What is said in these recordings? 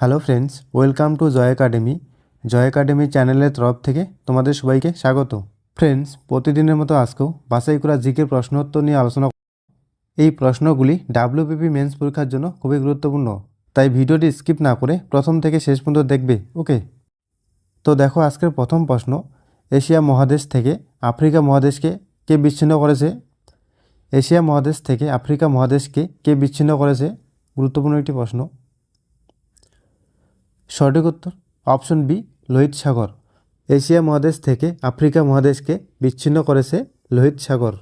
Hello friends, welcome to Joy academy. Joy academy চ্যানেলের তরফ থেকে তোমাদের সবাইকে স্বাগত। ফ্রেন্ডস, প্রতিদিনের মতো আজকেও বাছাই করা জিকের প্রশ্নোত্তর নিয়ে আলোচনা। এই প্রশ্নগুলি ডাব্লিউপিপি মেন্স পরীক্ষার জন্য খুবই গুরুত্বপূর্ণ, তাই ভিডিওটি স্কিপ না করে প্রথম থেকে শেষ পর্যন্ত দেখবে, ওকে? তো দেখো, আজকের প্রথম প্রশ্ন, এশিয়া মহাদেশ থেকে আফ্রিকা মহাদেশকে কে বিচ্ছিন্ন করেছে? এশিয়া মহাদেশ থেকে আফ্রিকা মহাদেশকে কে বিচ্ছিন্ন করেছে? গুরুত্বপূর্ণ একটি প্রশ্ন। সঠিক উত্তর অপশন বি লোহিত সাগর। এশিয়া মহাদেশ থেকে আফ্রিকা মহাদেশকে বিচ্ছিন্ন করেছে লোহিত সাগর।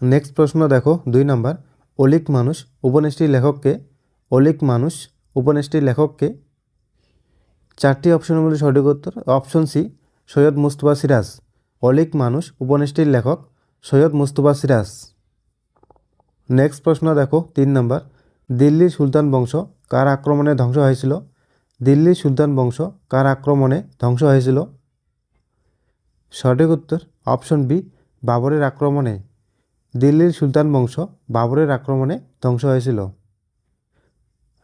নেক্সট প্রশ্ন দেখো, দুই নম্বর অলিক মানুষ উপন্যাসটির লেখককে, অলিক মানুষ উপন্যাসটির লেখককে। চারটি অপশনের মধ্যে সঠিক উত্তর অপশন সি সৈয়দ মুস্তফা সিরাজ। অলিক মানুষ উপন্যাসটির লেখক, সৈয়দ মুস্তফা সিরাজ। নেক্সট প্রশ্ন দেখো, তিন নম্বর দিল্লির সুলতান বংশ কার আক্রমণে ধ্বংস হয়েছিল? দিল্লির সুলতান বংশ কার আক্রমণে ধ্বংস হয়েছিল? সঠিক উত্তর, অপশন বি, বাবরের আক্রমণে। দিল্লির সুলতান বংশ বাবরের আক্রমণে ধ্বংস হয়েছিল।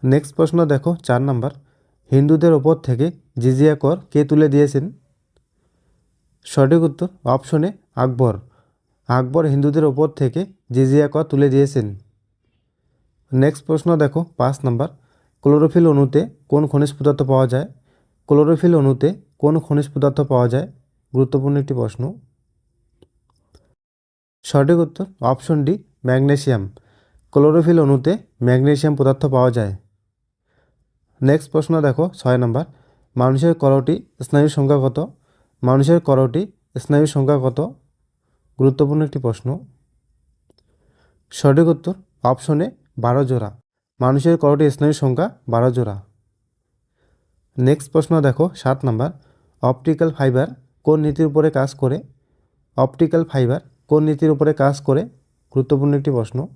নেক্সট প্রশ্ন দেখো, চার নম্বর। হিন্দুদের ওপর থেকে জিজিয়া কর কে তুলে দিয়েছেন? সঠিক উত্তর, অপশনে আকবর। আকবর হিন্দুদের ওপর থেকে জিজিয়া কর তুলে দিয়েছেন। নেক্সট প্রশ্ন দেখো, পাঁচ নাম্বার। ক্লোরোফিল অণুতে কোন খনিজ পদার্থ পাওয়া যায়? ক্লোরোফিল অণুতে কোন খনিজ পদার্থ পাওয়া যায়? গুরুত্বপূর্ণ একটি প্রশ্ন। সঠিক উত্তর অপশন ডি, ম্যাগনেসিয়াম। ক্লোরোফিল অণুতে ম্যাগনেশিয়াম পদার্থ পাওয়া যায়। নেক্সট প্রশ্ন দেখো, ছয় নম্বর। মানুষের করটি স্নায়ুর সংখ্যা কত? মানুষের করটি স্নায়ুর সংখ্যা কত? গুরুত্বপূর্ণ একটি প্রশ্ন। সঠিক উত্তর অপশনে বারো জোড়া। মানুষের করটি স্নায়ুর সংখ্যা বারো জোড়া। নেক্সট প্রশ্ন দেখো, সাত নাম্বার। অপটিক্যাল ফাইবার কোন নীতির উপরে কাজ করে? অপটিক্যাল ফাইবার কোন নীতির উপরে কাজ করে? গুরুত্বপূর্ণ একটি প্রশ্ন।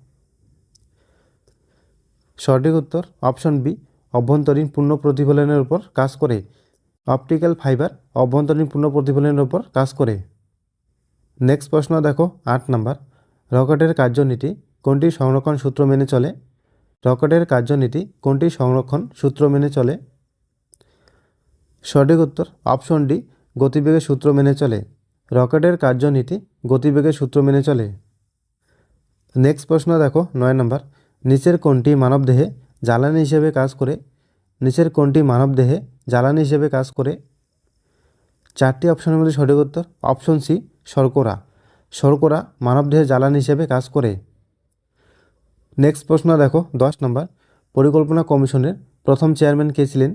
সঠিক উত্তর অপশন বি, অভ্যন্তরীণ পূর্ণ প্রতিফলনের উপর কাজ করে। অপটিক্যাল ফাইবার অভ্যন্তরীণ পূর্ণ প্রতিফলনের উপর কাজ করে। নেক্সট প্রশ্ন দেখো, আট নাম্বার। রকেটের কার্যনীতি কোনটি সংরক্ষণ সূত্র মেনে চলে? রকেটের কার্যনীতি কোনটি? সংরক্ষণ, সূত্র মেনে চলে। সঠিক উত্তর, অপশন ডি গতিবেগের সূত্র মেনে চলে। রকেটের কার্যনীতি গতিবেগের সূত্র মেনে চলে। নেক্সট প্রশ্ন দেখো, নয় নম্বর। নিচের কোনটি মানবদেহে জ্বালানি হিসেবে কাজ করে? নিচের কোনটি মানবদেহে জ্বালানি হিসেবে কাজ করে? চারটি অপশনের মধ্যে সঠিক উত্তর, অপশন সি, শর্করা। শর্করা মানবদেহে জ্বালানি হিসেবে কাজ করে। নেক্সট প্রশ্ন দেখো, দশ নম্বর পরিকল্পনা কমিশনের প্রথম চেয়ারম্যান কে ছিলেন?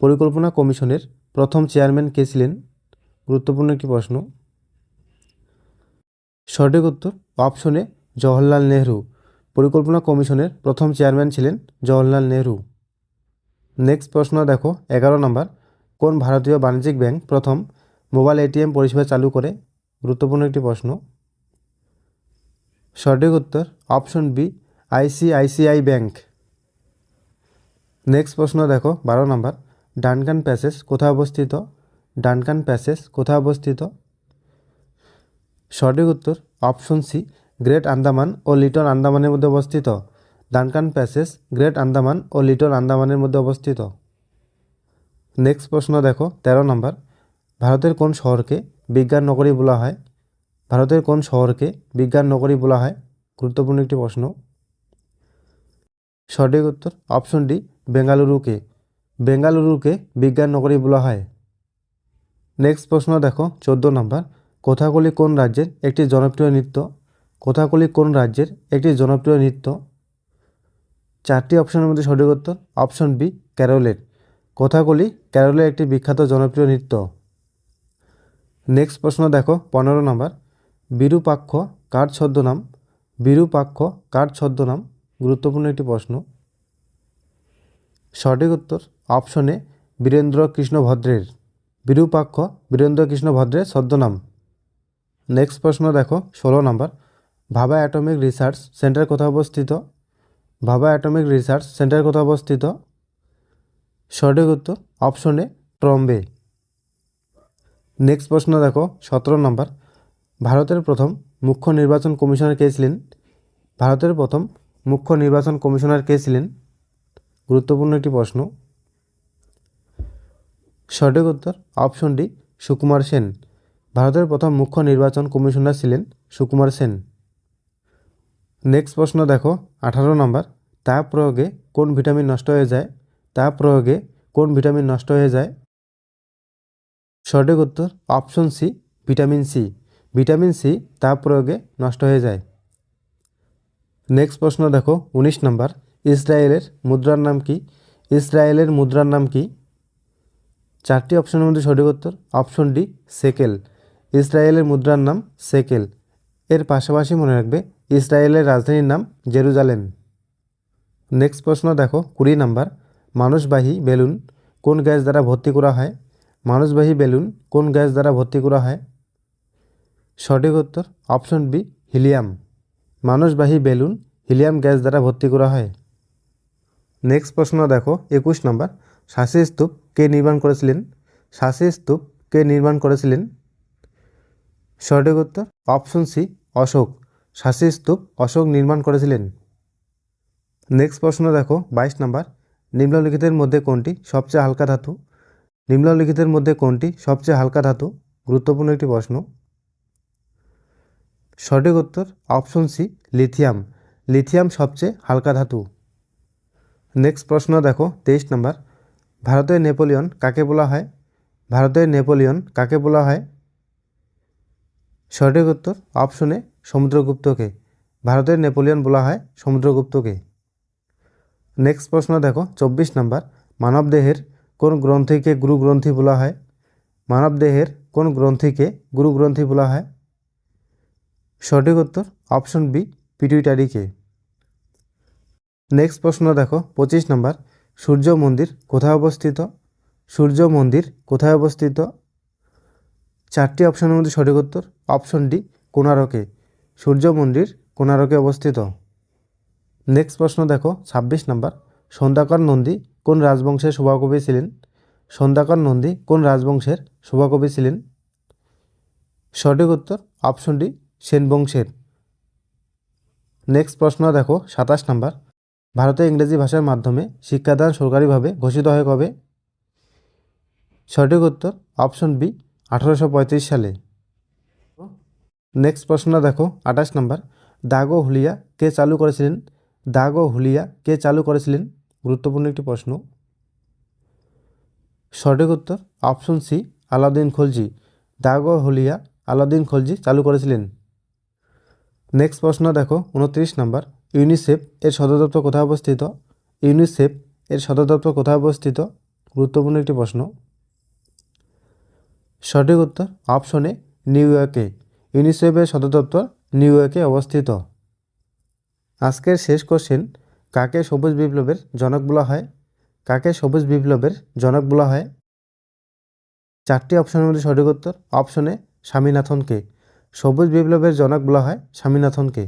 পরিকল্পনা কমিশনের প্রথম চেয়ারম্যান কে ছিলেন? গুরুত্বপূর্ণ একটি প্রশ্ন। সঠিক উত্তর অপশনে জওহরলাল নেহরু। পরিকল্পনা কমিশনের প্রথম চেয়ারম্যান ছিলেন জওহরলাল নেহরু। নেক্সট প্রশ্ন দেখো, এগারো নম্বর কোন ভারতীয় বাণিজ্যিক ব্যাংক প্রথম মোবাইল এটিএম পরিষেবা চালু করে? গুরুত্বপূর্ণ একটি প্রশ্ন। সঠিক উত্তর option B ICICI bank. Next প্রশ্ন দেখো, বারো নম্বর। ডানকান প্যাসেজ কোথায় অবস্থিত? ডানকান প্যাসেজ কোথায় অবস্থিত? সঠিক উত্তর অপশন সি, গ্রেট আন্দামান ও লিটল আন্দামানের মধ্যে অবস্থিত। ডানকান প্যাসেজ, গ্রেট আন্দামান ও লিটল আন্দামানের মধ্যে অবস্থিত। নেক্সট প্রশ্ন দেখো, তেরো নম্বর। ভারতের কোন শহরকে বিজ্ঞান নগরী বলা হয়? ভারতের কোন শহরকে বিজ্ঞান নগরী বলা হয়? গুরুত্বপূর্ণ একটি প্রশ্ন। সঠিক উত্তর অপশন ডি বেঙ্গালুরুকে বেঙ্গালুরুকে বিজ্ঞান নগরী বলা হয়। নেক্সট প্রশ্ন দেখো, চোদ্দ নম্বর। কথাকলি কোন রাজ্যের একটি জনপ্রিয় নৃত্য? কথাকলি কোন রাজ্যের একটি জনপ্রিয় নৃত্য? চারটি অপশনের মধ্যে সঠিক উত্তর অপশন বি ক্যারলের কথাকলি ক্যারলের একটি বিখ্যাত জনপ্রিয় নৃত্য? নেক্সট প্রশ্ন দেখো, পনেরো নম্বর। বিরূপাক্ষ কার ছদ্মনাম? বিরূপাক্ষ কার ছদ্মনাম? গুরুত্বপূর্ণ একটি প্রশ্ন। সঠিক উত্তর অপশনে বীরেন্দ্র কৃষ্ণ ভদ্রের বিরূপাক্ষ বীরেন্দ্র কৃষ্ণ ভদ্রের ছদ্মনাম। নেক্সট প্রশ্ন দেখো, ষোলো নম্বর। ভাবা অ্যাটমিক রিসার্চ সেন্টার কোথায় অবস্থিত? ভাবা অ্যাটমিক রিসার্চ সেন্টার কোথায় অবস্থিত? সঠিক উত্তর অপশনে ট্রম্বে। নেক্সট প্রশ্ন দেখো, সতেরো নম্বর। ভারতের প্রথম মুখ্য নির্বাচন কমিশনার কে ছিলেন? ভারতের প্রথম মুখ্য নির্বাচন কমিশনার কে ছিলেন? গুরুত্বপূর্ণ একটি প্রশ্ন। সঠিক উত্তর অপশন ডি, সুকুমার সেন। ভারতের প্রথম মুখ্য নির্বাচন কমিশনার ছিলেন সুকুমার সেন। নেক্সট প্রশ্ন দেখো, আঠারো নম্বর। তাপ প্রয়োগে কোন ভিটামিন নষ্ট হয়ে যায়? তাপ প্রয়োগে কোন ভিটামিন নষ্ট হয়ে যায়? সঠিক উত্তর option C, vitamin C. Vitamin C তাপ প্রয়োগে নষ্ট হয়ে যায়। নেক্সট প্রশ্ন দেখো, উনিশ নম্বর। ইসরায়েলের মুদ্রার নাম কি? ইসরায়েলের মুদ্রার নাম কি? চারটি অপশনের মধ্যে সঠিক উত্তর অপশন ডি সেকেল। ইসরায়েলের মুদ্রার নাম সেকেল। এর পাশাপাশি মনে রাখবে, ইসরায়েলের রাজধানীর নাম জেরুজালেম। নেক্সট প্রশ্ন দেখো, কুড়ি নাম্বার। মানুষবাহী বেলুন কোন গ্যাস দ্বারা ভর্তি করা হয়? মানুষবাহী বেলুন কোন গ্যাস দ্বারা ভর্তি করা হয়? সঠিক উত্তর অপশন বি হিলিয়াম। মানুষবাহী বেলুন হিলিয়াম গ্যাস দ্বারা ভর্তি করা হয়। নেক্সট প্রশ্ন দেখো, একুশ নম্বর। শাসি স্তূপ কে নির্মাণ করেছিলেন? শাসি স্তূপ কে নির্মাণ করেছিলেন? সঠিক উত্তর, অপশন সি, অশোক। শাসি স্তূপ অশোক নির্মাণ করেছিলেন। নেক্সট প্রশ্ন দেখো, বাইশ নম্বর। নিম্নলিখিতের মধ্যে কোনটি সবচেয়ে হালকা ধাতু? নিম্নলিখিতের মধ্যে কোনটি সবচেয়ে হালকা ধাতু? গুরুত্বপূর্ণ একটি প্রশ্ন। সঠিক উত্তর অপশন সি লিথিয়াম লিথিয়াম সবচেয়ে হালকা ধাতু। নেক্সট প্রশ্ন দেখো, তেইশ নম্বর। ভারতের নেপোলিয়ন কাকে বলা হয়? ভারতের নেপোলিয়ন কাকে বলা হয়? সঠিক উত্তর অপশনে সমুদ্রগুপ্তকে। ভারতের নেপোলিয়ন বলা হয় সমুদ্রগুপ্তকে। নেক্সট প্রশ্ন দেখো, চব্বিশ নম্বর। মানবদেহের কোন গ্রন্থিকে গুরু গ্রন্থি বলা হয়? মানবদেহের কোন গ্রন্থিকে গুরু গ্রন্থি বলা হয়? সঠিক উত্তর অপশন বি পিটুইটারিকে নেক্সট প্রশ্ন দেখো, পঁচিশ নম্বর, সূর্য মন্দির কোথায় অবস্থিত? সূর্য মন্দির কোথায় অবস্থিত? চারটি অপশনের মধ্যে সঠিক উত্তর, অপশন ডি, কোণারকে। সূর্য মন্দির কোণারকে অবস্থিত। নেক্সট প্রশ্ন দেখো, ছাব্বিশ নম্বর সন্ধ্যাকর নন্দী কোন রাজবংশের সভাকবি ছিলেন? সন্ধ্যাকর নন্দী কোন রাজবংশের সভাকবি ছিলেন? সঠিক উত্তর, অপশন ডি সেন বংশের নেক্সট প্রশ্ন দেখো, সাতাশ নাম্বার। ভারতে ইংরেজি ভাষার মাধ্যমে শিক্ষাদান সরকারিভাবে ঘোষিত হয় কবে? সঠিক উত্তর অপশন বি আঠারোশো পঁয়ত্রিশ সালে। নেক্সট প্রশ্ন দেখো, আঠাশ নাম্বার। দাগ হুলিয়া কে চালু করেছিলেন? দাগ হুলিয়া কে চালু করেছিলেন? গুরুত্বপূর্ণ একটি প্রশ্ন। সঠিক উত্তর অপশন সি আলাউদ্দিন খলজি। দাগ হুলিয়া আলাউদ্দিন খলজি চালু করেছিলেন। নেক্সট প্রশ্ন দেখো, উনত্রিশ নাম্বার। ইউনিসেফ এর সদর দপ্তর কোথায় অবস্থিত? ইউনিসেফ এর সদর দপ্তর কোথায় অবস্থিত? গুরুত্বপূর্ণ একটি প্রশ্ন। সঠিক উত্তর অপশনে নিউ ইয়র্কে। ইউনিসেফের সদর দপ্তর নিউ ইয়র্কে অবস্থিত। আজকের শেষ কোশ্চেন কাকে সবুজ বিপ্লবের জনক বলা হয়? কাকে সবুজ বিপ্লবের জনক বলা হয়? চারটি অপশনের মধ্যে সঠিক উত্তর, অপশনে স্বামীনাথনকে। সবুজ বিপ্লবের জনক বলা হয় স্বামীনাথনকে